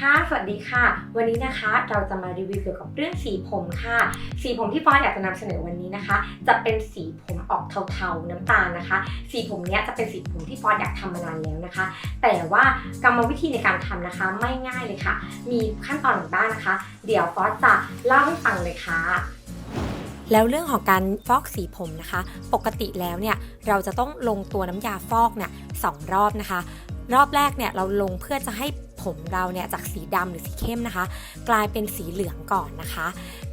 ค่ะ สวัสดีค่ะ วันนี้นะคะเราจะมารีวิวเกี่ยวกับเรื่องสีผมค่ะ สีผมที่ฟอยอยากจะนำเสนอวันนี้นะคะ จะเป็นสีผมออกเทาๆน้ำตาลนะคะ สีผมเนี้ยจะเป็นสีผมที่ฟอยอยากทำมานานแล้วนะคะ แต่ว่ากรรมวิธีในการทำนะคะ ไม่ง่ายเลยค่ะ มีขั้นตอนหนบ้างนะคะ เดี๋ยวฟอยจะเล่าให้ฟังเลยค่ะแล้วเรื่องของการฟอกสีผมนะคะ ปกติแล้วเนี่ยเราจะต้องลงตัวน้ำยาฟอกเนี่ยสองรอบนะคะ รอบแรกเนี่ยเราลงเพื่อจะให้ ผมเราเนี่ยจากสีดำหรือสีเข้มนะคะ กลายเป็นสีเหลืองก่อนนะคะ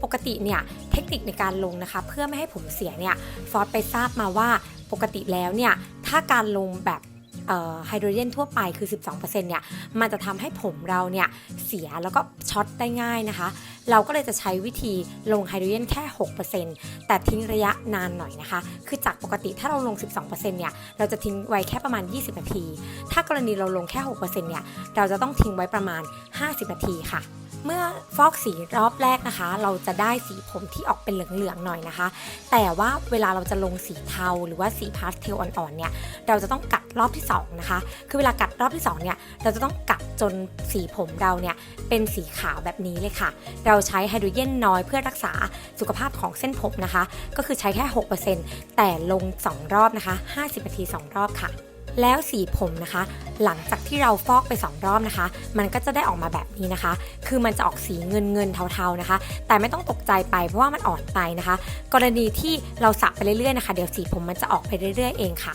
ปกติเนี่ยเทคนิคในการลงนะคะ เพื่อไม่ให้ผมเสียเนี่ยฟอสไปทราบมาว่าปกติแล้วเนี่ยถ้าการลงแบบ ไฮโดรเจนทั่วไปคือ 12%เนี่ยมันจะทำให้ผมเราเนี่ยเสียแล้วก็ช็อตได้ง่ายนะคะ เราก็เลยจะใช้วิธีลงไฮโดรเจนแค่ 6%แต่ทิ้งระยะนานหน่อยนะคะ คือจากปกติถ้าเราลง 12%เนี่ยเราจะทิ้งไว้แค่ประมาณ 20 นาที ถ้ากรณีเราลงแค่ 6%เนี่ยเราจะต้องทิ้งไว้ประมาณ 50 นาทีค่ะ เมื่อฟอกสีรอบแรกนะคะ เราจะได้สีผมที่ออกเป็นเหลืองๆหน่อยนะคะ แต่ว่าเวลาเราจะลงสีเทาหรือว่าสีพาสเทลอ่อนๆเนี่ยเราจะต้องกัดรอบที่สองนะคะคือเวลากัดรอบที่สองเนี่ยเราจะต้องกัดจนสีผมเราเนี่ยเป็นสีขาวแบบนี้เลยค่ะ เราใช้ไฮโดรเจนน้อยเพื่อรักษาสุขภาพของเส้นผมนะคะ ก็คือใช้แค่ 6%แต่ลง 2 รอบนะคะ 50นาที2รอบค่ะ แล้วสีผมนะคะ หลังจากที่เราฟอกไป 2 รอบนะคะ มันก็จะได้ออกมาแบบนี้นะคะ คือมันจะออกสีเงินเงินเทาๆนะคะ แต่ไม่ต้องตกใจไปเพราะว่ามันอ่อนไปนะคะ กรณีที่เราสระไปเรื่อยๆนะคะ เดี๋ยวสีผมมันจะออกไปเรื่อย ๆ เองค่ะ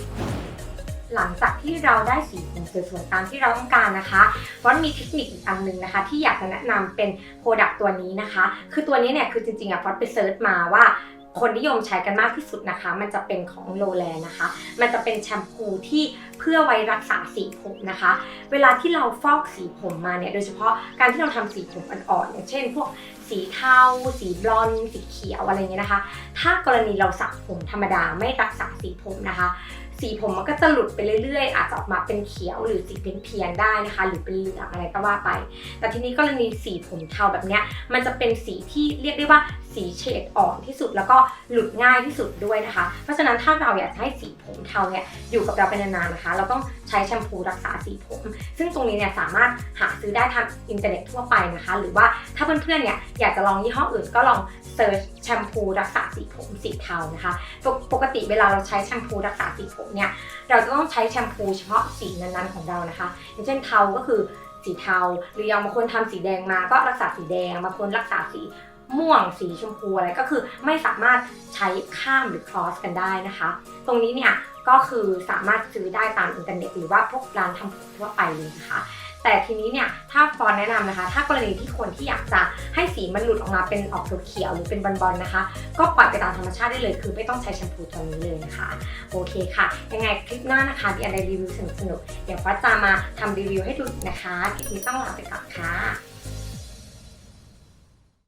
หลังจากที่เราได้สีผมสวยๆตามที่เราต้องการนะคะวันมีเทคนิคอีกอันหนึงนะคะ ที่อยากจะแนะนำเป็นโปรดักต์ตัวนี้นะคะ คือตัวนี้เนี่ยคือจริงๆอะฟอสไปเซิร์ชมาว่า คนนิยมใช้กันมากที่สุดนะคะ มันจะเป็นของโลแลนะคะ มันจะเป็นแชมพูที่เพื่อไว้รักษาสีผมนะคะ เวลาที่เราฟอกสีผมมาเนี่ย โดยเฉพาะการที่เราทำสีผมอ่อนๆอย่างเช่น พวกสีเทา สีบลอนด์สีเขียวอะไรเงี้ยนะคะ ถ้ากรณีเราสระผมธรรมดาไม่รักษาสีผมนะคะ สีผมมันก็จะหลุดไปเรื่อยๆ อาจจะออกมาเป็นเขียวหรือสีเป็นเพียนได้นะคะ หรือเป็นเหลืองอะไรก็ว่าไป แต่ทีนี้กรณีสีผมเทาแบบเนี้ยมันจะเป็นสีที่เรียกได้ว่าสีเฉดอ่อนที่สุดแล้วก็หลุดง่ายที่สุดด้วยนะคะ เพราะฉะนั้นถ้าเราอยากให้สีผมเทาเนี่ยอยู่กับเราเป็นนานๆนะคะ เราต้องใช้แชมพูรักษาสีผม ซึ่งตรงนี้เนี่ยสามารถหาซื้อได้ทางอินเทอร์เน็ตทั่วไปนะคะ หรือว่าถ้าเพื่อนๆเนี่ยอยากจะลองยี่ห้ออื่นก็ลองเซิร์ชแชมพูรักษาสีผมสีเทานะคะปปกติเวลาเราใช้แชมพูรักษาสีผมเนี่ยเราจะต้องใช้แชมพูเฉพาะสีนั้นๆของเรานะคะ อย่างเช่นเทาก็คือสีเทาหรืออย่างบางคนทำสีแดงมาก็รักษาสีแดงบางคนรักษาสีม่วงสีชมพูอะไรก็คือไม่สามารถใช้ข้ามหรือ cross กันได้นะคะ ตรงนี้เนี่ยก็คือสามารถซื้อได้ตามอินเทอร์เน็ตหรือว่าพวกร้านทำผมทั่วไปเลยนะคะ แต่ทีนี้เนี่ยถ้าฟอนแนะนำนะคะ ถ้ากรณีที่คนที่อยากจะให้สีมันหลุดออกมาเป็นออกเขียวหรือเป็นบอลๆนะคะ ก็ปล่อยไปตามธรรมชาติได้เลย คือไม่ต้องใช้แชมพูตัวนี้เลยนะคะ โอเคค่ะ ยังไงคลิปหน้านะคะมีอะไรรีวิวสนุกๆเดี๋ยวฟ้าจะมาทำรีวิวให้ดูอีกนะคะคลิปนี้ต้องลาไปก่อนค่ะ